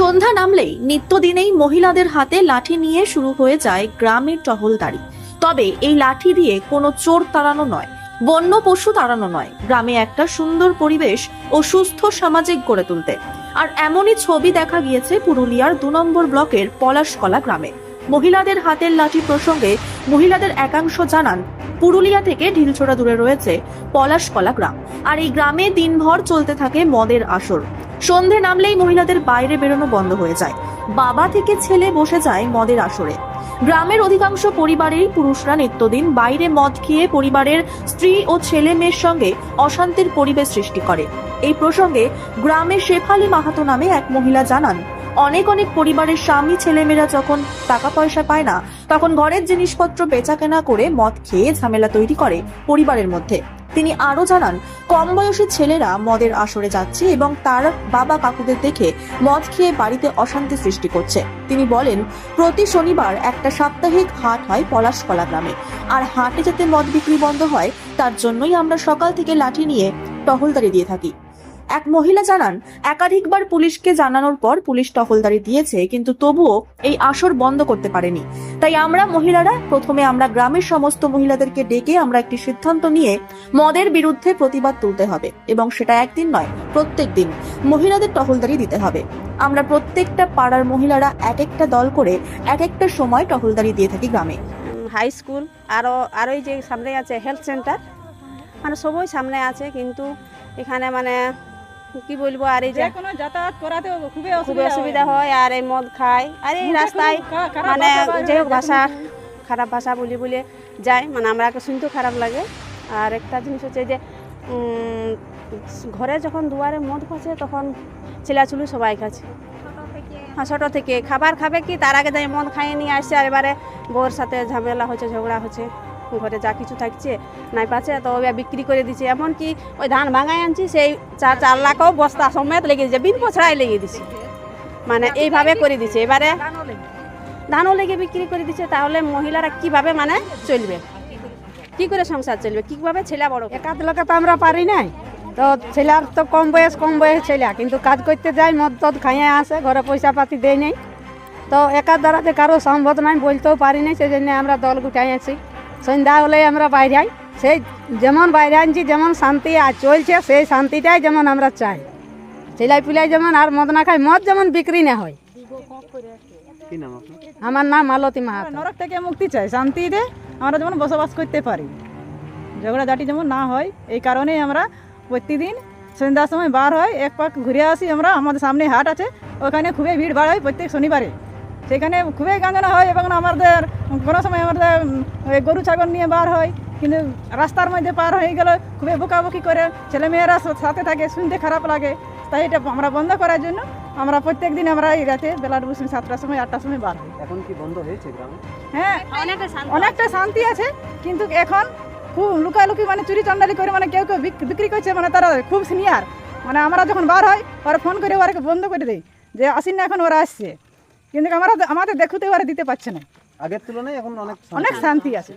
সন্ধ্যা নামলেই নিত্যদিনেই মহিলাদের হাতে লাঠি নিয়ে শুরু হয়ে যায় গ্রামের টহলদারি। তবে এই লাঠি দিয়ে কোনো চোর তাড়ানো নয়, বন্য পশু তাড়ানো নয়। গ্রামে একটা সুন্দর পরিবেশ ও সুস্থ সামাজিক গড়ে তুলতে। আর এমনই ছবি দেখা গিয়েছে পুরুলিয়ার দু নম্বর ব্লকের পলাশকলা গ্রামে। মহিলাদের হাতের লাঠি প্রসঙ্গে মহিলাদের একাংশ জানান পুরুলিয়া থেকে ঢিলছোড়া দূরে রয়েছে পলাশকলা গ্রাম। আর এই গ্রামে দিনভর চলতে থাকে মদের আসর। সন্ধে নামলেই মহিলাদের বাইরে বেরোনো বন্ধ হয়ে যায়। বাবা থেকে ছেলে বসে যায় মদের আসরে। গ্রামের অধিকাংশ পরিবারেই পুরুষরা নিত্যদিন বাইরে মদ খেয়ে পরিবারের স্ত্রী ও ছেলে মেয়ের সঙ্গে অশান্তির পরিবেশ সৃষ্টি করে। এই প্রসঙ্গে গ্রামে শেফালি মাহাতো নামে এক মহিলা জানান অনেক অনেক পরিবারের স্বামী ছেলেমেয়েরা যখন টাকা পয়সা পায় না, তখন ঘরের জিনিসপত্র বেচাকেনা করে মদ খেয়ে ঝামেলা তৈরি করে পরিবারের মধ্যে। তিনি আরও জানান, কম বয়সী ছেলেরা মদের আসরে যাচ্ছে এবং তার বাবা কাকুদের দেখে মদ খেয়ে বাড়িতে অশান্তি সৃষ্টি করছে। তিনি বলেন, প্রতি শনিবার একটা সাপ্তাহিক হাট হয় পলাশকলা গ্রামে। আর হাটে যাতে মদ বিক্রি বন্ধ হয়, তার জন্যই আমরা সকাল থেকে লাঠি নিয়ে টহলদারি দিয়ে থাকি। এক মহিলা জানান, একাধিকবার পুলিশকে জানানোর পর পুলিশ টহলদারি দিয়েছে, কিন্তু তবুও এই আসর বন্ধ করতে পারেনি। তাই আমরা মহিলারা, প্রথমে আমরা গ্রামের সমস্ত মহিলাদেরকে ডেকে আমরা একটি সিদ্ধান্ত নিয়ে মদের বিরুদ্ধে প্রতিবাদ তুলতে হবে এবং সেটা একদিন নয়, প্রত্যেক দিন মহিলাদের টহলদারি দিতে হবে। আমরা প্রত্যেকটা পাড়ার মহিলারা এক একটা দল করে এক একটা সময় টহলদারি দিয়ে থাকি গ্রামে। হাই স্কুল আরও আরও যে সামনে আছে হেলথ সেন্টার মানে সবই সামনে আছে, কিন্তু এখানে মানে কি বলব আর এই যে কোনো যাতায়াত করাতে খুবই অসুবিধা হয়। আর এই মদ খায় আর এই রাস্তায় মানে যে হোক ভাষা খারাপ ভাষা বলি বলে যায় মানে আমরা শুনতেও খারাপ লাগে। আর একটা জিনিস হচ্ছে যে ঘরে যখন দুয়ারে মদ খাচ্ছে তখন ছেলাচুলু সবাই খাচ্ছে। হ্যাঁ ছোটো থেকে। খাবার খাবে কি? তার আগে যাই মদ খাইয়ে নিয়ে আসছে আর এবারে বউর সাথে ঝামেলা হচ্ছে ঝগড়া হচ্ছে। ঘরে যা কিছু থাকছে, নাই পাচ্ছে, তো বিক্রি করে দিচ্ছে এমনকি ওই ধান ভাঙায় আনছি, সেই চার চার লাখও বস্তা সমেত লেগে দিচ্ছে বিন পছড়াই লেগে দিচ্ছে মানে এইভাবে করে দিচ্ছে এবারে ধানও লেগে বিক্রি করে দিচ্ছে তাহলে মহিলারা কীভাবে মানে চলবে? কি করে সংসার চলবে? কীভাবে ছেলে বড়? একাধ লোকে তো আমরা পারি নাই। তো ছেলের তো কম বয়স কম বয়স ছেলে, কিন্তু কাজ করতে যাই মদ তদ খাইয়ে আসে, ঘরে পয়সা পাতি দেয় নেই। তো একার দ্বারা যে কারও সম্ভব নাই, বলতেও পারি নাই সেই জন্য আমরা দল গুটাই আছি সন্ধ্যা হলে আমরা বাইরে আই। সেই যেমন বাইরে আনছি যেমন শান্তি আর চলছে সেই শান্তিটাই যেমন আমরা চাই। ছেলাই পিলাই যেমন আর মদ না খাই মদ যেমন বিক্রি না হয়। কি নাম আপনার? আমার নাম মালতী মাহাতো। নরক থেকে মুক্তি চাই শান্তিতে আমরা যেমন বসবাস করতে পারি। ঝগড়াঝাটি যেমন না হয় এই কারণেই আমরা প্রতিদিন সন্ধ্যার সময় বার হয় এক পাক ঘুরে আসি আমরা আমাদের সামনে হাট আছে ওখানে খুবই ভিড় ভাড় হয় প্রত্যেক শনিবারে। সেখানে খুবই গাঞ্জনা হয় এবং আমাদের কোনো সময় আমাদের গরু ছাগল নিয়ে বার হয়। কিন্তু রাস্তার মধ্যে পার হয়ে গেলে খুবই বোকাবুকি করে ছেলেমেয়েরা সা- সাথে থাকে শুনতে খারাপ লাগে। তাই এটা আমরা বন্ধ করার জন্য আমরা প্রত্যেক দিন আমরা এই রাতে বেলার বসে সাতটার সময় আটটার সময় বার হই। এখন কি বন্ধ হয়েছে গ্রামে? হ্যাঁ অনেকটা শান্তি আছে। কিন্তু এখন খুব লুকালুকি মানে চুরি চন্ডালি করে মানে কেউ কেউ বিক- বিক্রি করছে মানে তারা খুব সিনিয়র মানে আমরা যখন বার হয় ওরা ফোন করে ওরা বন্ধ করে দেয় যে আসিন না এখন ওরা আসছে। কিন্তু আমরা আমাদের দেখতে ওরা দিতে পারছে না। আগের তুলনায় এখন অনেক অনেক শান্তি আছে।